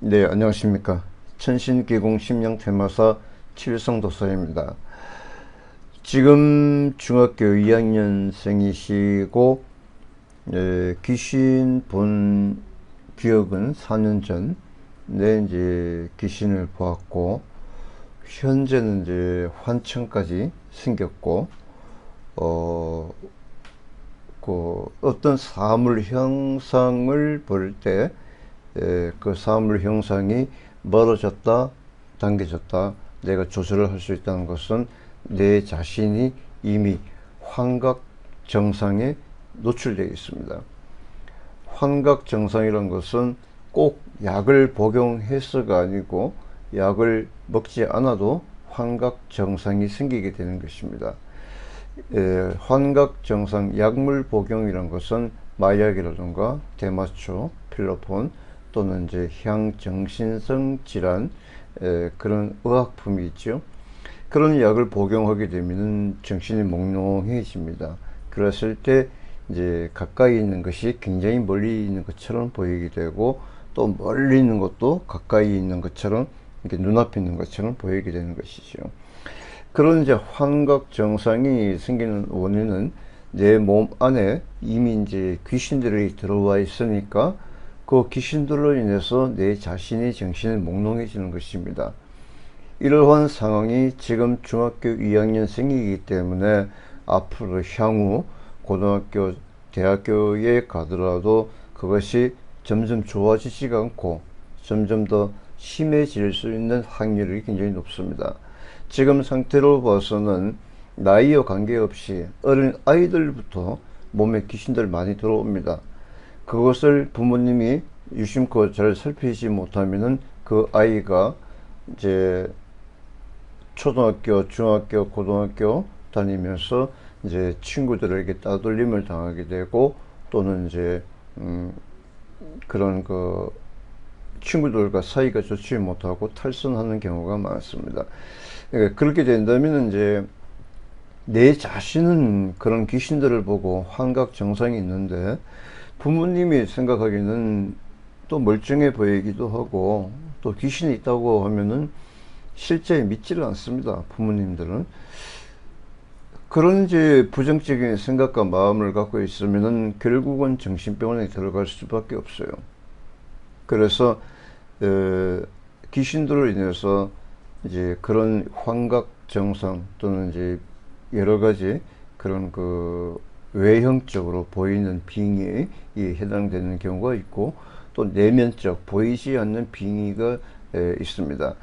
네, 안녕하십니까. 천신기공 심령테마사 칠성도사입니다. 지금 중학교 2학년생이시고, 예, 귀신 본 기억은 4년 전, 내 이제 귀신을 보았고, 현재는 이제 환청까지 생겼고, 어, 그 어떤 사물 형상을 볼때 그 사물 형상이 멀어졌다, 당겨졌다, 내가 조절을 할 수 있다는 것은 내 자신이 이미 환각 정상에 노출되어 있습니다. 환각 정상이란 것은 꼭 약을 복용해서가 아니고 약을 먹지 않아도 환각 정상이 생기게 되는 것입니다. 에, 환각 정상 약물 복용이란 것은 마약이라든가 대마초, 필로폰 또는 이제 향정신성 질환 에, 그런 의약품이 있죠. 그런 약을 복용하게 되면 정신이 몽롱해집니다. 그랬을 때 이제 가까이 있는 것이 굉장히 멀리 있는 것처럼 보이게 되고 또 멀리 있는 것도 가까이 있는 것처럼 이렇게 눈앞에 있는 것처럼 보이게 되는 것이죠. 그런 이제 환각 정상이 생기는 원인은 내 몸 안에 이미 이제 귀신들이 들어와 있으니까 그 귀신들로 인해서 내 자신의 정신이 몽롱해지는 것입니다. 이러한 상황이 지금 중학교 2학년생이기 때문에 앞으로 향후 고등학교, 대학교에 가더라도 그것이 점점 좋아지지가 않고 점점 더 심해질 수 있는 확률이 굉장히 높습니다. 지금 상태로 봐서는 나이와 관계없이 어린 아이들부터 몸에 귀신들 많이 들어옵니다. 그것을 부모님이 유심코 잘 살피지 못하면은 그 아이가 이제 초등학교, 중학교, 고등학교 다니면서 이제 친구들에게 따돌림을 당하게 되고 또는 이제 음 그런 그 친구들과 사이가 좋지 못하고 탈선하는 경우가 많습니다. 그러니까 그렇게 된다면 이제 내 자신은 그런 귀신들을 보고 환각 정상이 있는데 부모님이 생각하기는 또 멀쩡해 보이기도 하고 또 귀신이 있다고 하면은 실제 믿지를 않습니다. 부모님들은. 그런 이제 부정적인 생각과 마음을 갖고 있으면은 결국은 정신병원에 들어갈 수밖에 없어요. 그래서 에, 귀신들로 인해서 이제 그런 환각 정상 또는 이제 여러 가지 그런 그 외형적으로 보이는 빙의에 해당되는 경우가 있고 또 내면적 보이지 않는 빙의가 있습니다.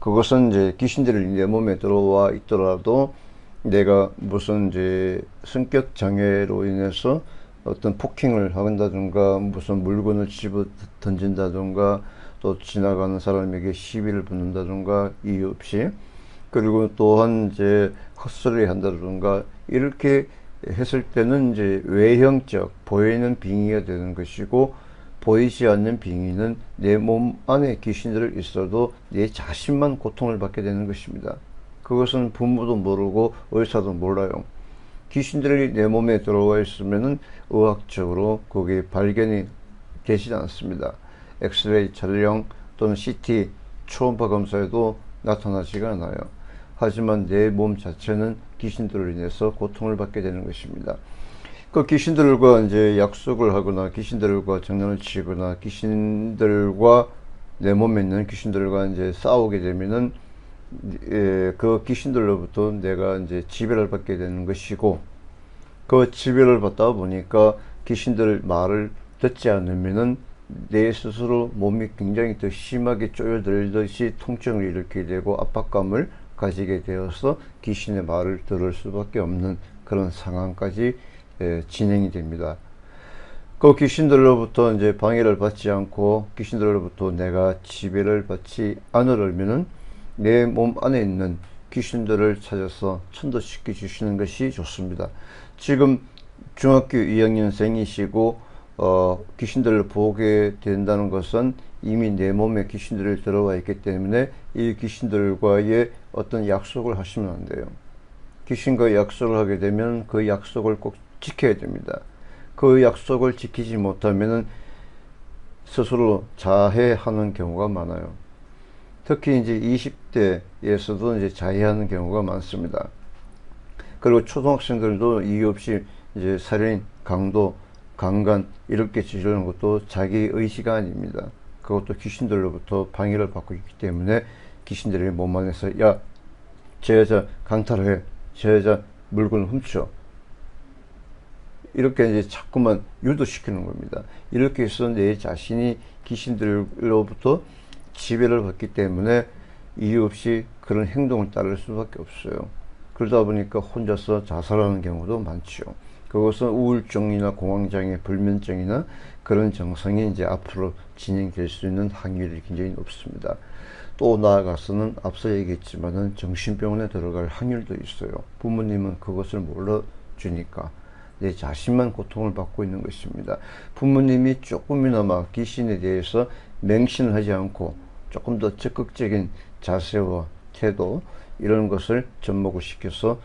그것은 이제 귀신들이 내 몸에 들어와 있더라도 내가 무슨 이제 성격 장애로 인해서 어떤 폭행을 한다든가 무슨 물건을 집어 던진다든가 또 지나가는 사람에게 시비를 붙는다든가 이유 없이 그리고 또한 이제 헛소리 한다든가 이렇게 했을 때는 이제 외형적 보이는 빙의가 되는 것이고 보이지 않는 빙의는 내 몸 안에 귀신들이 있어도 내 자신만 고통을 받게 되는 것입니다. 그것은 부모도 모르고 의사도 몰라요. 귀신들이 내 몸에 들어와 있으면은 의학적으로 그게 발견이 되지 않습니다. 엑스레이 촬영 또는 CT 초음파 검사에도 나타나지가 않아요. 하지만 내 몸 자체는 귀신들로 인해서 고통을 받게 되는 것입니다. 그 귀신들과 이제 약속을 하거나 귀신들과 장난을 치거나 귀신들과 내 몸에 있는 귀신들과 이제 싸우게 되면은 예, 그 귀신들로부터 내가 이제 지배를 받게 되는 것이고 그 지배를 받다 보니까 귀신들 말을 듣지 않으면은 내 스스로 몸이 굉장히 더 심하게 쪼여들듯이 통증을 일으키게 되고 압박감을 가지게 되어서 귀신의 말을 들을 수밖에 없는 그런 상황까지 예, 진행이 됩니다. 그 귀신들로부터 이제 방해를 받지 않고 귀신들로부터 내가 지배를 받지 않으려면은 내 몸 안에 있는 귀신들을 찾아서 천도시켜 주시는 것이 좋습니다. 지금 중학교 2학년생이시고 어, 귀신들을 보게 된다는 것은 이미 내 몸에 귀신들이 들어와 있기 때문에 이 귀신들과의 어떤 약속을 하시면 안 돼요. 귀신과 약속을 하게 되면 그 약속을 꼭 지켜야 됩니다. 그 약속을 지키지 못하면은 스스로 자해하는 경우가 많아요. 특히 이제 20대에서도 이제 자해하는 경우가 많습니다. 그리고 초등학생들도 이유 없이 이제 살인, 강도, 강간 이렇게 지르는 것도 자기 의지가 아닙니다. 그것도 귀신들로부터 방해를 받고 있기 때문에 귀신들이 몸 안에서 야, 저 여자 강탈해, 저 여자 물건 훔쳐 이렇게 이제 자꾸만 유도시키는 겁니다. 이렇게 해서 내 자신이 귀신들로부터 지배를 받기 때문에 이유 없이 그런 행동을 따를 수밖에 없어요. 그러다 보니까 혼자서 자살하는 경우도 많죠. 그것은 우울증이나 공황장애, 불면증이나 그런 증상이 이제 앞으로 진행될 수 있는 확률이 굉장히 높습니다. 또 나아가서는 앞서 얘기했지만은 정신병원에 들어갈 확률도 있어요. 부모님은 그것을 몰라주니까 내 자신만 고통을 받고 있는 것입니다. 부모님이 조금이나마 귀신에 대해서 맹신을 하지 않고 조금 더 적극적인 자세와 태도 이런 것을 접목을 시켜서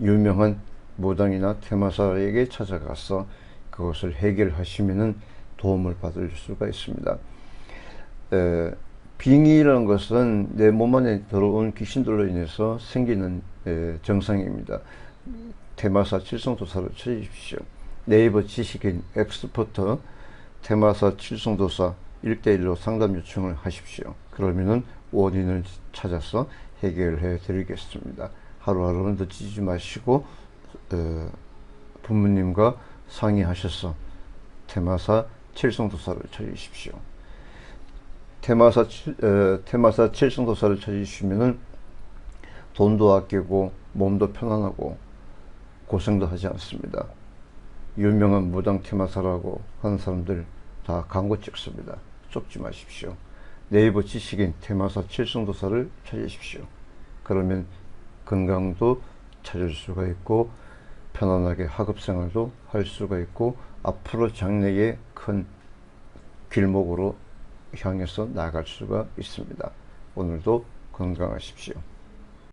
유명한 무당이나 테마사에게 찾아가서 그것을 해결하시면은 도움을 받을 수가 있습니다. 에, 빙의라는 것은 내 몸 안에 들어온 귀신들로 인해서 생기는 에, 정상입니다. 테마사 칠성도사를 찾으십시오. 네이버 지식인 엑스퍼트 테마사 칠성도사 1대1로 상담 요청을 하십시오. 그러면은 원인을 찾아서 해결해 드리겠습니다. 하루하루는 늦추지 마시고 어, 부모님과 상의하셔서 테마사 칠성도사를 찾으십시오. 테마사, 어, 테마사 칠성도사를 찾으시면은 돈도 아끼고 몸도 편안하고 고생도 하지 않습니다. 유명한 무당 테마사라고 하는 사람들 다 광고 찍습니다. 쫓지 마십시오. 네이버 지식인 테마사 칠성도사를 찾으십시오. 그러면 건강도 찾을 수가 있고 편안하게 학업 생활도 할 수가 있고 앞으로 장래의 큰 길목으로 향해서 나갈 수가 있습니다. 오늘도 건강하십시오.